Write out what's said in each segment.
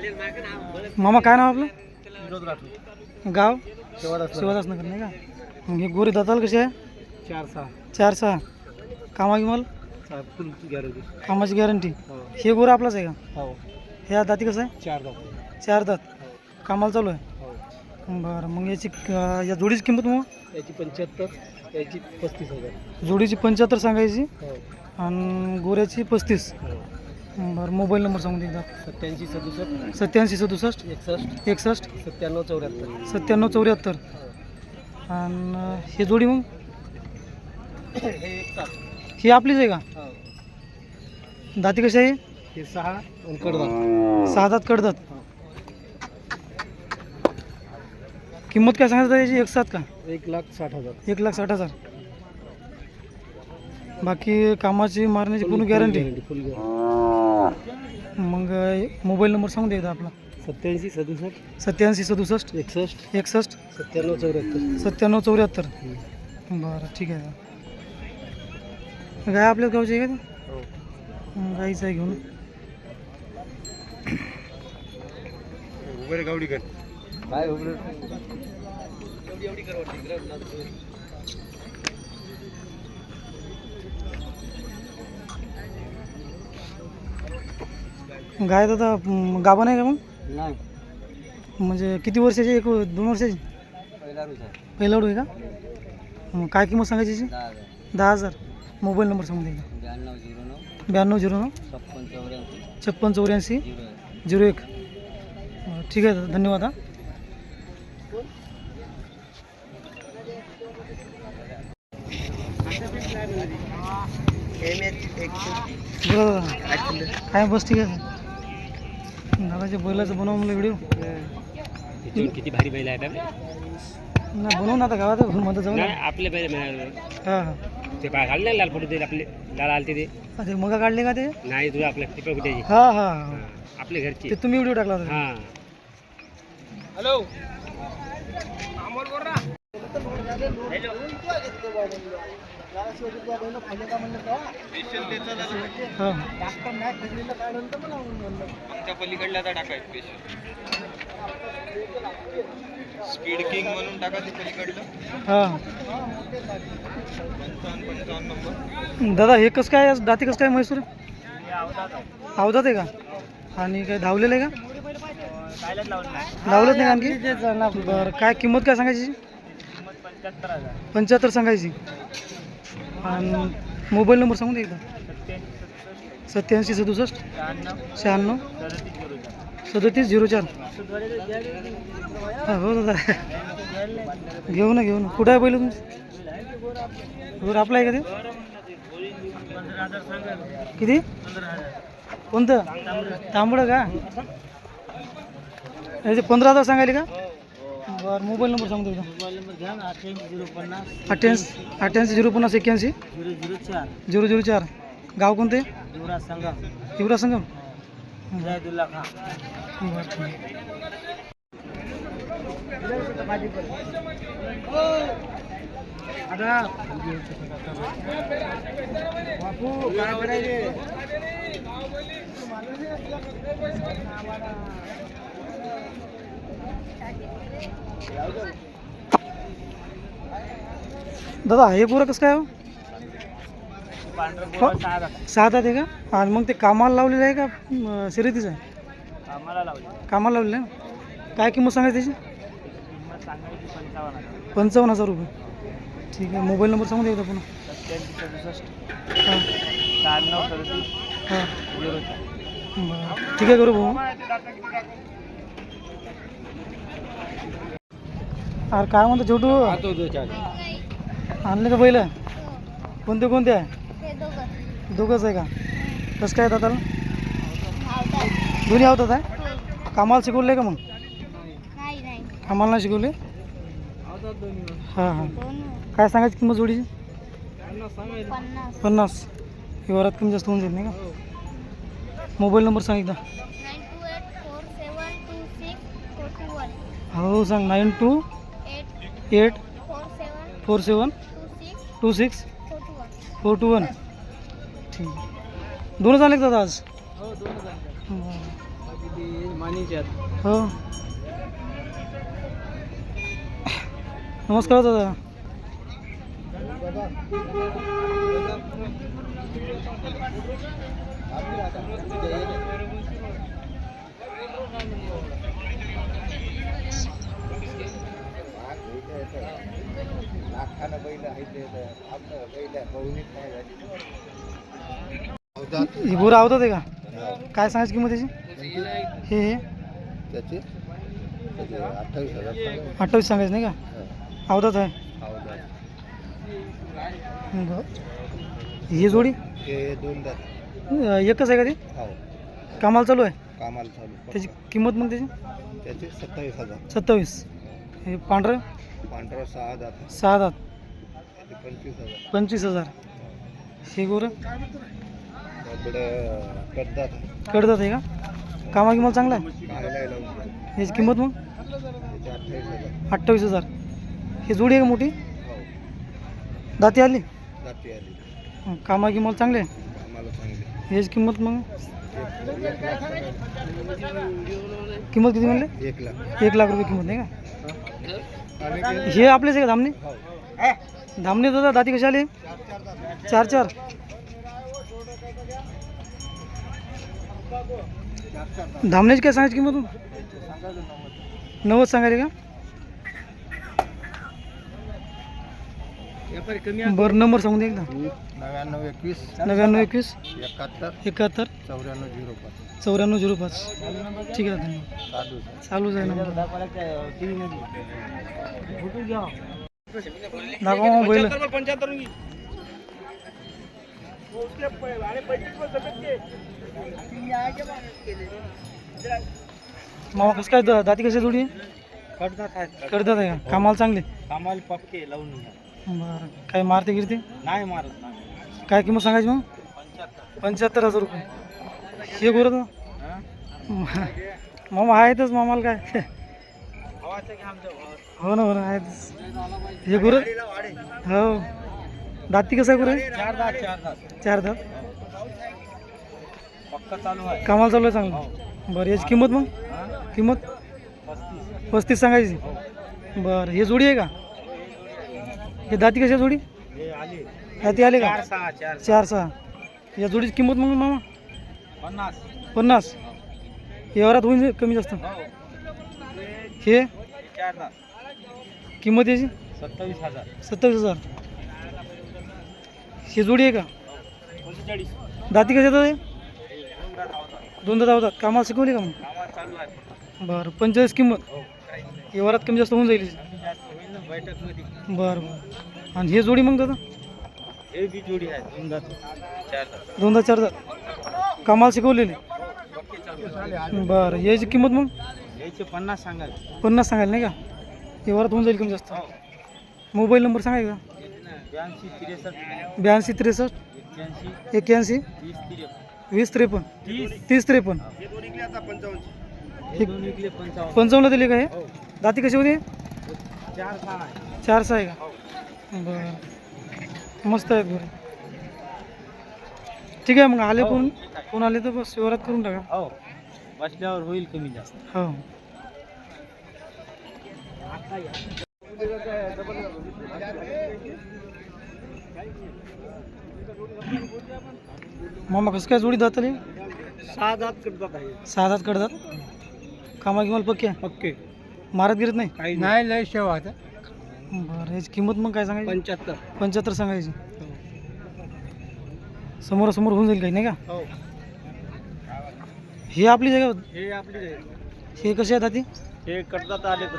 मामा काय नाव आपलं? राठोड. गाव? शिवादास शिवदास नगर नाही का? मग हे गोरे दाताल कसे आहे? चार सहा. चार सहा. कामा गिमाल? सहा फुल गॅरंटी. कामाची गॅरंटी. हो. हे गोरं आपलाच आहे का? हो. ह्या दाती कसं आहे? चार दाखव चार दात. कामाला चालू आहे? हो. बरं मग याची या जोडीची किंमत मग याची पंच्याहत्तर याची पस्तीस हजार. जोडीची पंच्याहत्तर सांगायची हो. आणि गोऱ्याची पस्तीस. हो. बरं मोबाईल नंबर सांगून दे एकदा सत्याऐंशी सदुसष्ट. सत्याऐंशी सदुसष्ट. एकसष्ट. एकसष्ट. सत्त्याण्णव चौऱ्याहत्तर. सत्त्याण्णव चौऱ्याहत्तर. आणि हे जोडी मग? हे एक सात. ही आपलीच आहे का? हो. दाती कशी आहे? हे सहा आणि सहा दात कडदात किंमत काय सांगायचं याची? एक सात का? एक लाख साठ हजार. एक लाख साठ हजार. बाकी कामाची मारण्याची पूर्ण गॅरंटी फुल गॅरंटी मग मोबाईल नंबर सांगून द्या आपला. सत्याऐंशी सदुसष्ट. सत्याऐंशी सदुसष्ट. एकसष्ट. एकसष्ट. सत्त्याण्णव चौऱ्याहत्तर. सत्त्याण्णव चौऱ्याहत्तर. बरं ठीक आहे. गाय आपल्याच गावची आहे का ती? हो. गाईचं आहे घेऊन. गावडी कर गाय दादा म, गाभण आहे का मग? नाही. म्हणजे किती वर्षाची एक दोन वर्षाची? पहिला रुच आहे. का? मग काय किंमत सांगायची याची? दहा हजार. मोबाईल नंबर सांगून द्या एकदा. ब्याण्णव झिरो नऊ. ब्याण्णव झिरो नऊ? छप्पन चौऱ्याऐंशी. छप्पन चौऱ्याऐंशी? झिरो एक. झिरो एक. बरं, ठीक आहे दादा. धन्यवाद हा. दादा. काय बस ठीक आहे दादाच्या बैलाचं बनवा मला व्हिडिओ किती भारी बैल आहेत नाही बनवू ना आता गावात म्हणतो जाऊ ना आपले बैल हां. ते पा घालले लाल फोटो ते आपले. लाल आलते ते. ते मग काढले का ते? नाही तुला आपल्या टिपा कुठे हां हां हां. आपले घरचे. ते तुम्ही व्हिडिओ टाकला होता. हा. हॅलो. हां आमच्या पलीकडल्या आता टाकाय स्पीड किंग म्हणून टाका ते पलीकडलं. हां पंचावन्न पंचावन्न नंबर दादा हे कसं काय दाती कसं काय म्हैसूर? अवधात आहे का? आणि काय धावलेलं आहे का? लावलंच नाही का आणखी बरं काय किंमत काय सांगायची? पंच्याहत्तर सांगायची. आणि मोबाईल नंबर सांगून दे एकदा. सत्याऐंशी सदुसष्ट शहाण्णव सदतीस झिरो चार. हो दादा घेऊ ना घेऊ ना. कुठं आहे पहिलं तुमचं? घर आपलं आहे का ते? किती? कोणतं? तांबडं का? याचे पंधरा हजार सांगायले का? बरं मोबाईल नंबर सांगतो एकदा अठ्ठ्याऐंशी अठ्ठ्याऐंशी झिरो पन्नास एक्क्याऐंशी झिरो झिरो चार। गाव कोणते युवराज संगम। बरं ठीक आहे. दादा हे पुरं कसं काय हो? हो? सहा दात आहे का? आणि मग ते कामाला लावलेलं आहे का शर्यतीचं आहे? कामाला लावलेलं आहे. ना? काय किंमत सांगायची त्याची? पंचावन्न हजार. रुपये. ठीक आहे मोबाईल नंबर सांगून द्या एकदा पुन्हा हां. हां. बरं. ठीक आहे करू भाऊ. अरे काय म्हणतो छोटू? आणले का बैल? कोणते कोणते? आहे दोघंच आहे का? कसं काय दादाला? दोन्ही आवतात आहे कामाला शिकवले का मग? नाही नाही. कामाला नाही शिकवले हां हां. काय सांगायची किंमत जोडीची? पन्नास. व्यवहारात कमी जास्त होऊन जाईल नाही का? मोबाईल नंबर सांग एकदा. टू वन हो सांग nine two eight eight four seven four seven two six two six four two one four two one ठीक. दोनच आले का दादा आज? बरं. हो. नमस्कार दादा. ही बोरं आवतात आहे का? काय सांगायची किंमत त्याची हे हे. त्याचे? अठ्ठावीस हजार अठ्ठावीस सांगायचं नाही का? आवतात आहे. ही जोडी? दोन एकच आहे का ती? हो. कामाला चालू आहे? कामाला चालू त्याची किंमत मग त्याची? त्याचे सत्तावीस हजार. सत्तावीस. हे पांढरं? पांढरा सहा दात सहा दात. पंचवीस हजार. पंचवीस हजार. हे गोरं? कडदात आहे का? कामा किंमत चांगला आहे? याची किंमत मग? अठ्ठावीस हजार. ही जोडी आहे का मोठी? हो. दाती आली? कामा किंमत चांगली आहे? याची किंमत मग. किंमत किती म्हणले? एक लाख. एक लाख रुपये किंमत नाही का? हे आपलेच आहे का धामणे हो. धामणे दादा दाती कशी आली? चार चार. धामण्याची काय सांगायची किंमत मग? नव्वद सांगायची का? बरं नंबर सांगून दे एकदा. नव्याण्णव एकवीस. नव्याण्णव एकवीस. एकाहत्तर. एकाहत्तर. चौऱ्याण्णव झिरो पाच. चौऱ्याण्णव झिरो पाच. ठीक आहे धन्यवाद. चालू चालूच आहे नंबर. दाखवा मग बैल मामा कसं काय दाती कशी जोडी? कडदात करतात आहे का? कामाला चांगले? कामाला पक्के लावून बरं. काय मारते गिरते? नाही मारत नाही. काय किंमत सांगायची मग? पंच्याहत्तर. हजार रुपये. हे गोरं मामा आहेतच मामाला काय? हो ना हो ना आहेतच. हे गुरु? हो. दाती कसं आहे गुरु? चार दात चार चार कामाला चालू आहे चांगलं. बरं याची किंमत मग? किंमत? पस्तीस. सांगायची. बरं हे जोडी आहे का? हे दाती कशा जोडी? हे आले. दाती आले का? चार सहा चार चार या जोडीची किंमत मग मामा? पन्नास. पन्नास. व्यवहारात होईल कमी जास्त. हे? चार दात. किंमत याची? सत्तावीस हजार. सत्तावीस हजार. ही जोडी आहे का? दाती कशा येतात हे? दोन दादा होतात कामाला शिकवली का मग? बरं पंचेचाळीस किंमत. व्यवहारात कमी जास्त होऊन जाईल बरं बरं. आणि हे जोडी मग दादा? हे बी जोडी आहे. दोन चार दात दोन दात चार दात कामाला शिकवलेली. बरं याची किंमत मग? याचे पन्नास सांगाल पन्नास सांगायला नाही का? व्यवहारात होऊन जाईल कमी जास्त. मोबाईल नंबर सांगाय का ब्याऐंशी त्रेसष्ट. ब्याऐंशी त्रेसष्ट एक्क्याऐंशी. एक्क्याऐंशी वीस त्रेपन्न. वीस त्रेपन्न तीस तीस त्रेपन्न. हे दोन पंचावन्न हे पंचावन्नला दिले का हे? हो दाती कशी होती? चार सहा आहे चार सहा आहे का? बरं. मस्त आहे बरं. ठीक आहे मग आले कोण कोण आले तर बस व्यवहारात करून टाका. हो. बसल्यावर होईल कमी जास्त. हो. मामा कसं काय जोडी दाताले? सहा दात करतात आहे. सहा दात कडतात कामा किंमत पक्की? आहे ओके मारत गिरत नाही? काही नाही. लय शेवा आता. बरं याची किंमत मग काय सांगायची? पंच्याहत्तर. पंच्याहत्तर सांगायची. समोरासमोर होऊन जाईल काही नाही का? हो. ही आपली जागा हे आपली हे कसे आहेत हाती हे करतात आले तर.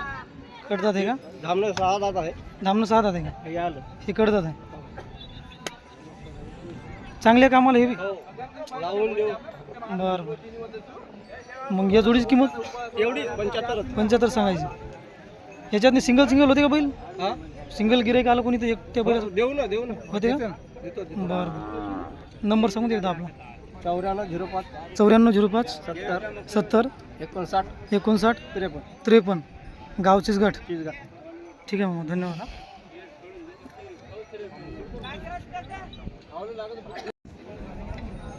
कडतात आहे का? धामणे सहा दात आहे. धामणं सहा दात आहे का? हे आलं. हे कडतात आहे चांगल्या कामाला हे बी? हो. लावून देऊ. बरं बरं. मग या जोडीची किंमत? एवढी पंच्याहत्तर पंच्याहत्तर सांगायची. याच्यात सिंगल सिंगल होते का बैल? हा? सिंगल गिरायक आलं कोणी तर एकट्या बैल देऊ ना देऊ ना. होते का? देतो. बरं बरं. नंबर सांगून दे एकदा आपला. चौऱ्याण्णव झिरो पाच. चौऱ्याण्णव झिरो पाच. सत्तर. सत्तर. एकोणसाठ. एकोणसाठ. त्रेपन्न. त्रेपन्न. गावचीच गट ठीक आहे मग धन्यवाद हा.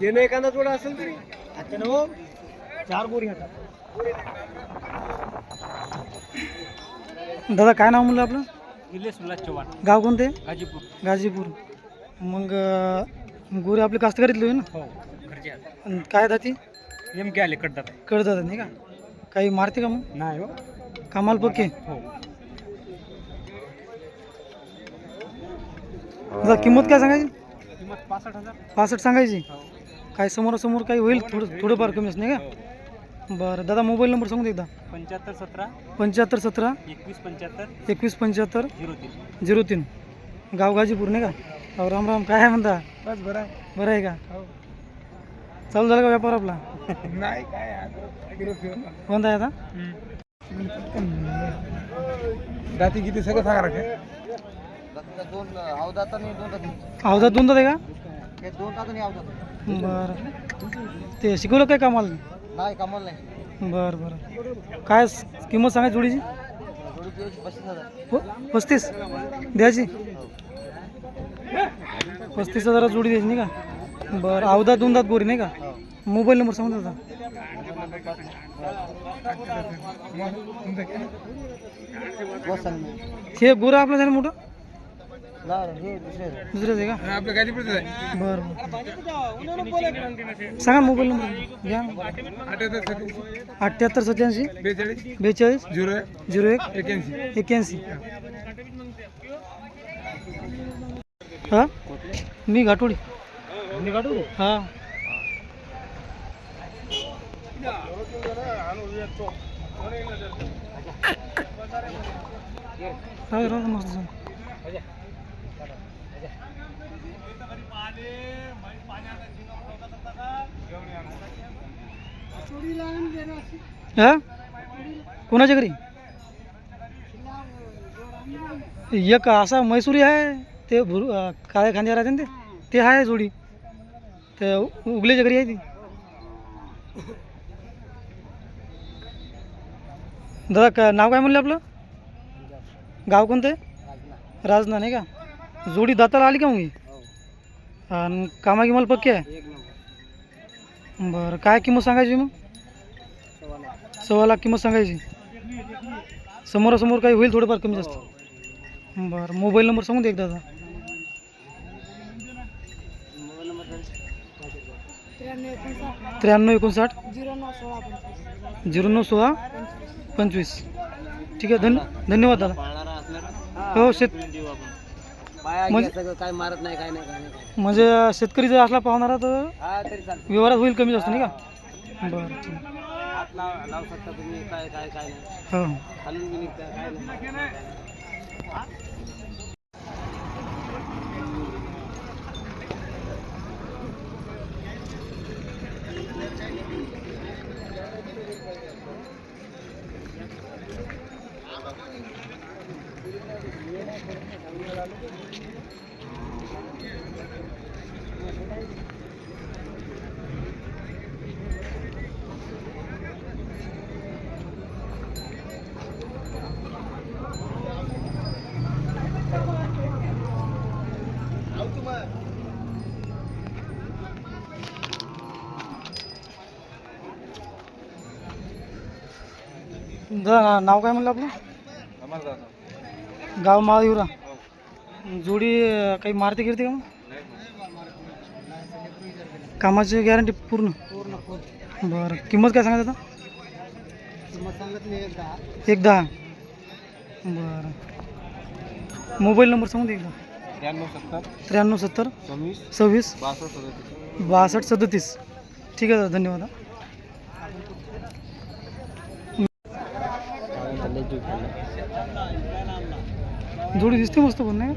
देणं एखादा थोडा असेल तरी. चार बोरी दादा काय नाव म्हणलं आपलं? निलेश चव्हाण. गाव कोणते? गाजीपूर. गाजीपूर. मग गोरे आपले कास्तकारीतले होय ना? हो घरचे काय जाती एम के आले कडतात कळतात नाही का? काही मारते का मग? नाही हो. कामाल पक्के हो. दादा किंमत काय सांगायची? किंमत पासष्ट सांगायची? हो. काय समोरासमोर काही होईल? थोडं थोडंफार कमीच नाही का? बरं दादा मोबाईल नंबर सांगू दे एकदा. पंच्याहत्तर सतरा. पंच्याहत्तर सतरा. एकवीस पंच्याहत्तर. एकवीस पंच्याहत्तर. झिरो तीन. झिरो तीन. गाव गाजीपूर नाही का? राम राम काय आहे म्हणता? बस बरं बरं आहे का? चालू झाला का व्यापार आपला? नाही काय कोणता आहे आता? जाती किती सगळं सांगा राखे दोन अवधात दोन दोन आहे दोन अवधात का बरं. ते शिकवलं काय कामाला? नाही कमाल नाही. बरं बरं. काय किंमत सांगायची जोडीची? पस्तीस हजार. हो पस्तीस? द्यायची? पस्तीस हजारात जोडी द्यायची नाही का? बरं अवधा दोन दात गोरी नाही का? मोबाईल नंबर सांगू दादा हे गोरं आपलं झालं मोठं? दुसरे दुसरंच आहे का? आपलं बरं बरं. सांगा मोबाईल नंबर. घ्या अठ्ठ्याहत्तर सत्याऐंशी बेचाळीस झिरो झिरो एक एक्याऐंशी एक्क्याऐंशी. हां? मी घाटोडी. मी हां. मस्त हा कोणाच्या घरी? एक असा मैसुरी आहे ते भुर काय काळ्या खांद्या राहते ना ते. ते आहे जोडी. ते उ- उगलेच्या घरी आहे ती. दादा का नाव काय म्हणलं आपलं? गाव कोणतं आहे? राजना नाही का? जोडी दाताला आली का मग ही? आणि कामा गिमाला पक्की आहे? बरं काय किंमत सांगायची मग? सव्वा लाख किंमत सांगायची. समोरासमोर काही होईल थोडंफार कमी जास्त. बरं मोबाईल नंबर सांगून दे एकदा आता त्र्याण्णव एकोणसाठ. झिरो नऊ सोळा. पंचवीस. ठीक आहे धन्य धन्यवाद दादा. हो शेत म्हणजे काय मारत नाही काय नाही म्हणजे शेतकरी जर असला पाहणारा तर हा व्यवहारात होईल कमी जास्त नाही का? बरं लाव शकता तुम्ही काय काय काय नाही. हो. हो. काय नाही. नाव काय म्हणलं आपलं गाव महादेवरा जोडी काही मारते गिरते का मग? कामाची गॅरंटी पूर्ण? पूर्ण बरं. किंमत काय आता सांगितली एक दहा. बरं. मोबाईल नंबर सांगून दे एकदा. त्र्याण्णव सत्तर. त्र्याण्णव सत्तर. सव्वीस. सव्वीस. बासष्ट सदतीस. बासष्ट सदतीस. ठीक आहे दादा. धन्यवाद हा. जोडी दिसते मस्त पण नाही.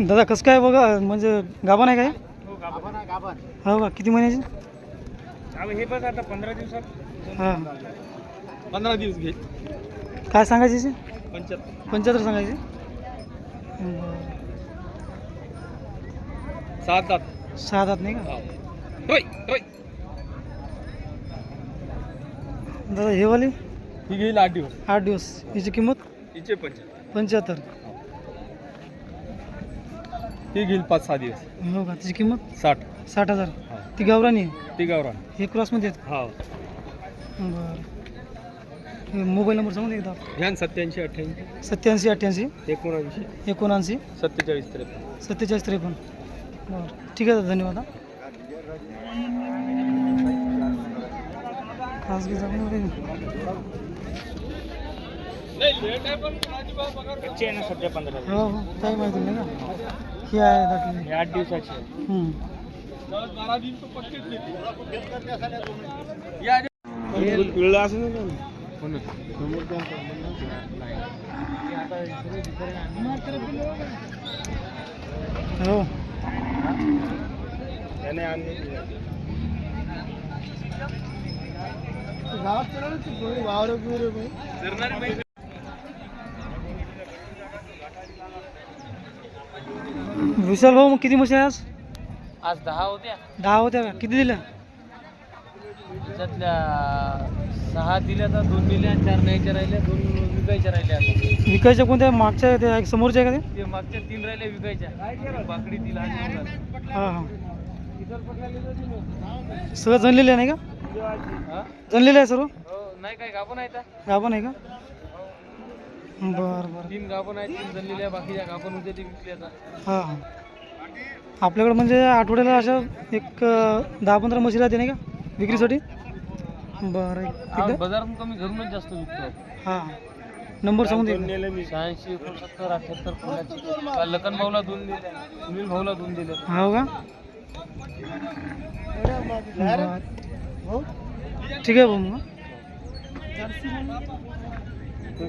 दादा कसं काय बघा म्हणजे गाभा नाही काय? हो का? किती महिन्याची? हे बस आता पंधरा दिवसात. हां. पंधरा दिवस घे. काय सांगायची याची? पंच्याहत्तर. पंच्याहत्तर सांगायची. सात सात सहा दात नाही का? दादा हे वाली? ही घेईल आठ दिवस. आठ दिवस. याची किंमत? हिचे पंचायत पंच्याहत्तर. ही घेईल पाच सहा दिवस. हो का? त्याची किंमत? साठ. साठ हजार. ती गावरानी आहे? ती गावरान हे क्रॉसमध्ये आहेत हा. बरं. मोबाईल नंबर सांगू दे एकदा. घ्या सत्याऐंशी अठ्ठ्याऐंशी. सत्याऐंशी अठ्ठ्याऐंशी. एकोणऐंशी. एकोणऐंशी. सत्तेचाळीस त्रेपन्न. सत्तेचाळीस त्रेपन्न. बरं. ठीक आहे धन्यवाद हा. खासगी कच्ची आहे ना सध्या पंधरा हो हो. काही माहिती नाही का ही आहे दाखली आठ दिवसाची हम्म. पिळलं असं हो विशाल भाऊ मग किती आहे आज? आज दहा होत्या. दहा होत्या का? किती दिल्या? त्याच्यातल्या सहा दिल्या तर दोन दिल्या चार न्यायच्या राहिल्या दोन विकायच्या राहिल्या आता. विकायच्या कोणत्या मागच्या त्या समोरच्या आहे का ते? ते मागच्या तीन राहिल्या विकायच्या. बाकडी ती लहान. हां हां. सगळं जनलेलं आहे नाही का? हा? जनलेलं आहे सर्व? हो नाही काय गाभण आहेत गाभण आहे का? बरं बरं. तीन गाभण आहेत तीन जणलेल्या बाकीच्या गाभण होत्या ते विकले आता. हां हां. आपल्याकडे म्हणजे आठवड्याला अशा एक अं, दहा पंधरा म्हशी राहते नाही का? विक्रीसाठी? बरं हा, एकदा बाजारातून कमी घरूनच जास्त विकतो. हां. नंबर सांगून दे. शहाऐंशी एकोणसत्तर अठ्याहत्तर काल लखन भाऊला दोन दिल्या सुनील भाऊला दोन दिल्या हो का? बरं. ठीक आहे भाऊ मग.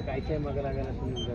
कायच्या मागे लागायला सुनील